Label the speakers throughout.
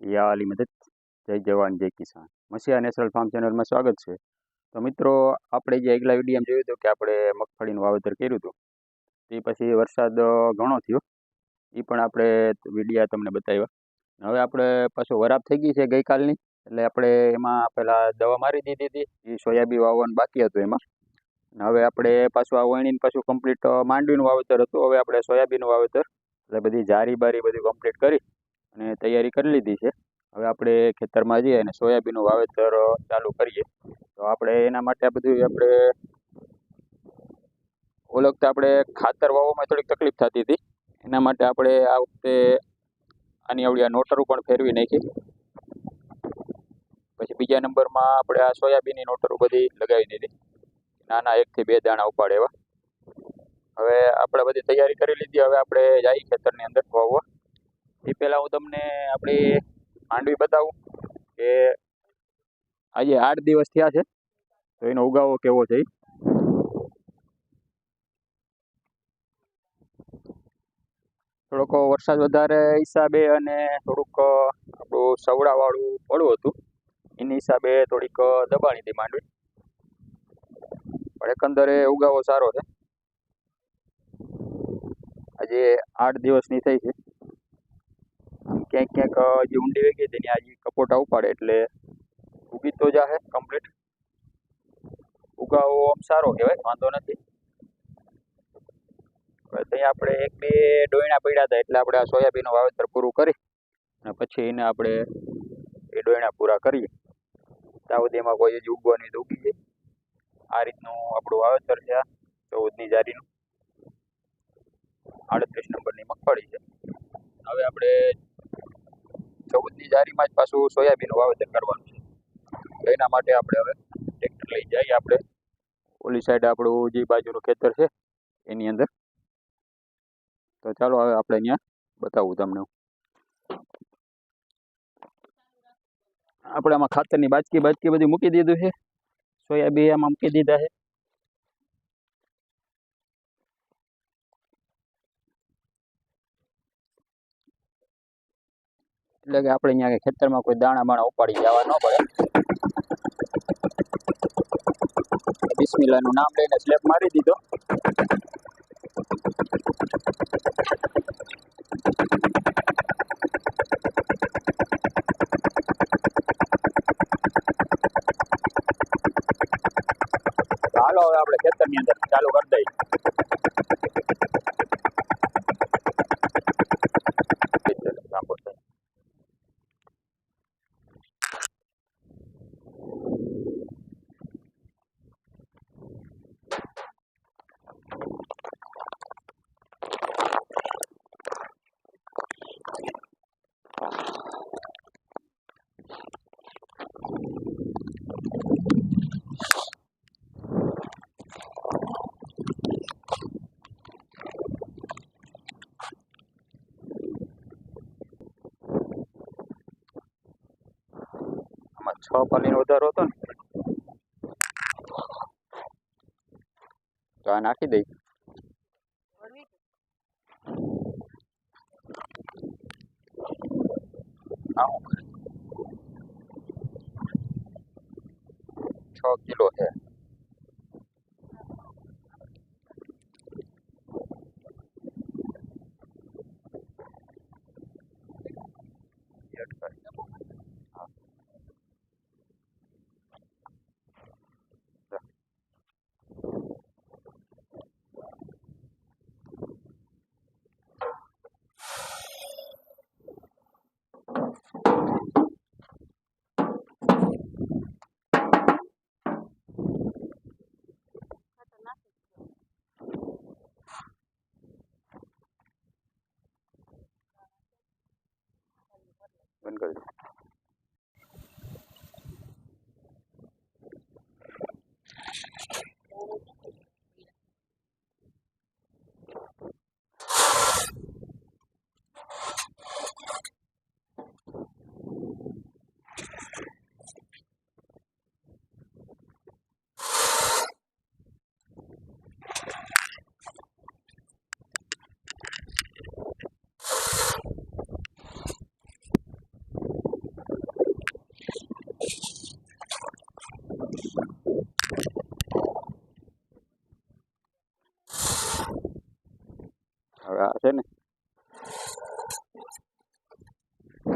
Speaker 1: યા અલી મદદ જય જવાન, જય કિસાન. મસીહા નેશનલ ફાર્મ ચેનલમાં સ્વાગત છે. તો મિત્રો, આપણે જે આગલા વિડીયામાં જોયું હતું કે આપણે મગફળીનું વાવેતર કર્યું હતું, તે પછી વરસાદ ઘણો થયો. એ પણ આપણે વિડીયા તમને બતાવ્યા. હવે આપણે પાછો વરાપ થઈ ગઈ છે ગઈકાલની. એટલે આપણે એમાં પહેલાં દવા મારી દીધી હતી. એ સોયાબીન વાવવાનું બાકી હતું એમાં. હવે આપણે પાછું આ વણીને પાછું કમ્પ્લીટ માંડવીનું વાવેતર હતું. હવે આપણે સોયાબીનનું વાવેતર, એટલે બધી જારી બારી બધું કમ્પ્લીટ કરી અને તૈયારી કરી લીધી છે. હવે આપણે ખેતરમાં જઈએ અને સોયાબીનનું વાવેતર ચાલુ કરીએ. તો આપણે એના માટે આ બધું આપણે ઓળખતા આપણે ખાતર વાવવામાં થોડીક તકલીફ થતી હતી. એના માટે આપણે આ વખતે આની આવડી આ નોટરું પણ ફેરવી નાખી. પછી બીજા નંબરમાં આપણે આ સોયાબીનની નોટરું બધી લગાવી દીધી. નાના એકથી બે દાણા ઉપાડે એવા. હવે આપણે બધી તૈયારી કરી લીધી. હવે આપણે જઈએ ખેતરની અંદર વાવવા. એ પહેલાં હું તમને આપણી માંડવી બતાવું કે આજે આઠ દિવસ થયા છે, તો એનો ઉગાવો કેવો છે થોડોક વરસાદ વધારે હિસાબે અને થોડુંક આપણું સવડાવાળું પડવું હતું, એની હિસાબે થોડીક દબાણી હતી માંડવી. પણ એકંદરે ઉગાવો સારો છે. આજે આઠ દિવસની થઈ છે. ક્યાંક ક્યાંક જે ઊંડી વેગી તેની આજે કપોટા ઉપાડે એટલે ઉગી તો જાહે કમ્પ્લીટ ઉગાવો આમ સારો કહેવાય, વાંધો નથી. ત્યાં આપણે એક બે ડોયણા પડ્યા હતા એટલે આપણે આ સોયાબીનનું વાવેતર પૂરું કરી અને પછી એને આપણે એ ડોયણા પૂરા કરીએ. ત્યાં સુધી એમાં કોઈ હજી ઉગવાની તો ઉગી જાય. આ રીતનું આપણું વાવેતર છે આ ચૌદની જારીનું. આડત્રીસ નંબરની મગફળી છે. હવે આપણે ચૌદની જારીમાં જ પાછું સોયાબીનનું વાવેતર કરવાનું છે. તો એના માટે આપણે હવે ટ્રેક્ટર લઈ જઈએ આપણે. ઓલી સાઈડ આપણું જે બાજુનું ખેતર છે, એની અંદર. તો ચાલો હવે આપણે અહીંયા બતાવું તમને. આપણે આમાં ખાતરની બાજકી બાજકી બધી મૂકી દીધું છે. સોયાબીન આમાં મૂકી દીધા છે. એટલે કે આપણે અહીંયા ખેતરમાં કોઈ દાણા બાણા ઉપાડી જવા ન પડે. બિસ્મિલ્લાહનું નામ લઈને સ્લેબ મારી દીધો તો હાલો હવે આપણે ખેતરની અંદર ચાલુ કરી દઈએ લાંબો થાય. આમાં છ પાલીનો વધારો હતો ને. તો આ નાખી દઈ. કરે? છ કિલો છે. એ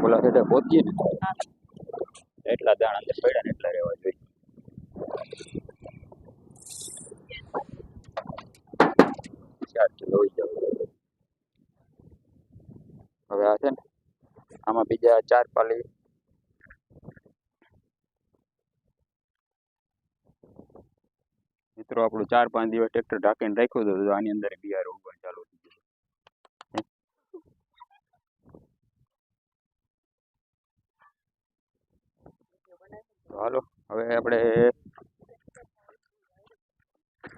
Speaker 2: ઓલા હેઠે પહોંચીએ ને. એટલા દાણા અંદર પડ્યા ને એટલા રહેવા જોઈએ. ચાર કિલો હોય જવું હવે આ છે ને આમાં બીજા ચાર પાલી. મિત્રો આપણું ચાર પાંચ દિવસ ટ્રેક્ટર ઢાંકીને રાખ્યું હતું તો આની અંદર બિયાર ઉગવાનું ચાલુ હાલો, હવે આપણે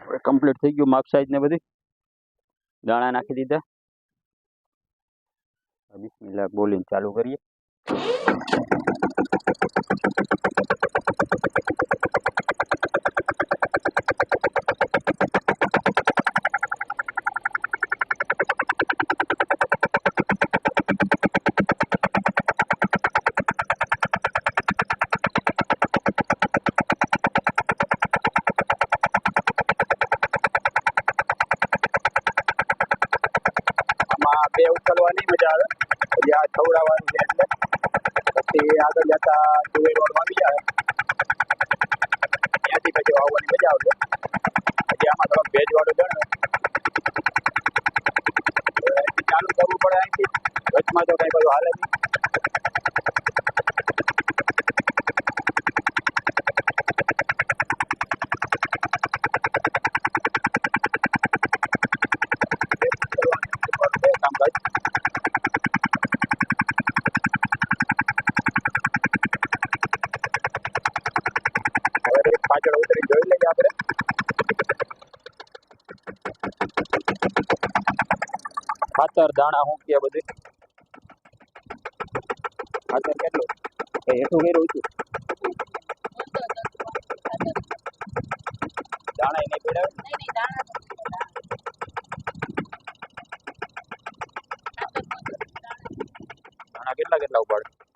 Speaker 2: હવે કમ્પ્લીટ થઈ ગયું માપ સાઈઝ ને બધી. દાણા નાખી દીધા. હવે બિસ્મિલ્લાહ બોલીને ચાલુ કરીએ.
Speaker 1: ખાતર, દાણા, હું કે બધું? ખાતર કેટલું? હેઠું કર્યું હતું. દાણા એને પીડાવે દાણા કેટલા કેટલા ઉપાડે?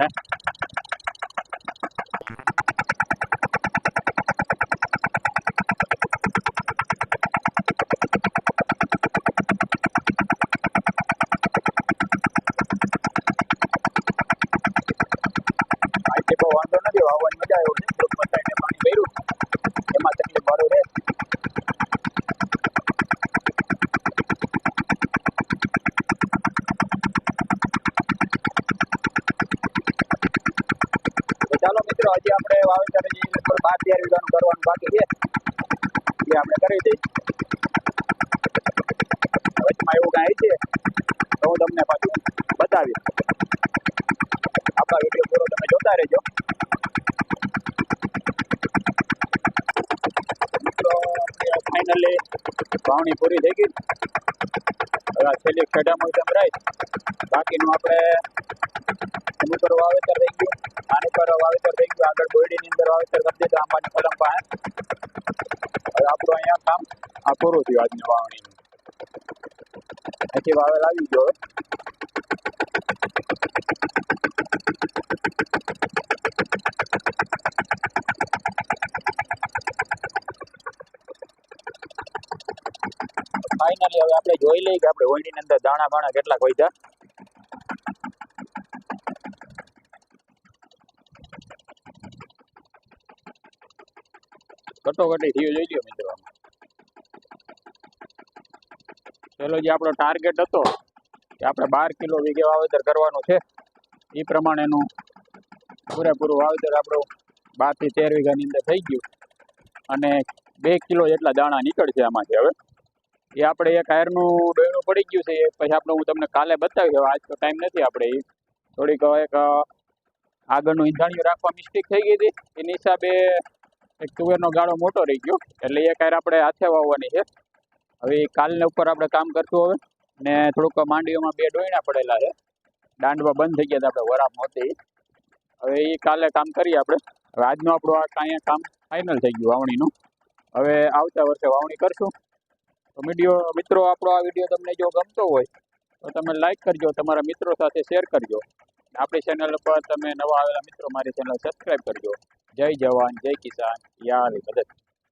Speaker 1: હે આજે બહુ વાંધો નથી વાવવાની મજા આવે છે ગ્રુપમાં ટાઈમે પાણી ભર્યું એમાં તકલીફ વાળું રહે તો ચાલો મિત્રો હજી આપણે વાવેતર હજી લગભગ બાર તેર વીઘાનું કરવાનું બાકી છે એ આપણે કરી દઈએ વચમાં એવું કાંઈ છે, તો હું તમને પાછું બતાવીશ. આપણા વીડિયો પૂરો તમે જોતા રહેજો. મિત્રો ફાઇનલી વાવણી પૂરી થઈ ગઈ. હવે છેલ્લી ખેડામાં રહી બાકીનું આપણે એની પર વાવેતર થઈ ગયું આની પર વાવેતર થઈ ગયું, આગળ બોયડીની અંદર વાવેતર કરી દીધું, આંબાની કલમ પાસે હવે આપણું અહીંયા કામ આ પૂરું થયું આજની વાવણીનું. અહીંથી વાવેલ આવી ગયો હવે ફાઇનલી હવે આપણે જોઈ લઈએ કે આપણે હોળીની અંદર દાણા બાણા કેટલાક વધ્યા કટોકટી થયું જોઈ લો મિત્રો. પેલો જે આપણો ટાર્ગેટ હતો કે આપણે બાર કિલો વીઘે વાવેતર કરવાનું છે. એ પ્રમાણેનું પૂરેપૂરું વાવેતર આપણું બારથી તેર વીઘાની અંદર થઈ ગયું. અને બે કિલો જેટલા દાણા નીકળશે આમાંથી હવે. એ આપણે એક આયરનું ડોયણું પડી ગયું છે, એ પછી આપણે હું તમને કાલે બતાવી હવે આજ તો ટાઈમ નથી આપણે એ થોડીક એક આગળનું ઈંધાણીયું રાખવા મિસ્ટેક થઈ ગઈ હતી. એની હિસાબે એક તુવેરનો ગાળો મોટો રહી ગયો. એટલે એ કાયર આપણે હાથે વાવવાની છે. હવે કાલને ઉપર આપણે કામ કરશું હવે. ને થોડુંક માંડવીઓમાં બે ડોયણા પડેલા છે. દાંડવા બંધ થઈ ગયા હતા આપણે વરાપ હતી હવે એ કાલે કામ કરીએ આપણે. હવે આજનું આપણું આ અહીંયા કામ ફાઇનલ થઈ ગયું વાવણીનું. હવે આવતા વર્ષે વાવણી કરશું. તો વીડિયો, મિત્રો, આપણો આ વીડિયો તમને જો ગમતો હોય, તો તમે લાઈક કરજો, તમારા મિત્રો સાથે શેર કરજો. આપણી ચેનલ પર તમે નવા આવેલા મિત્રો, મારી ચેનલ સબસ્ક્રાઈબ કરજો. જય જવાન, જય કિસાન. યાર મદદ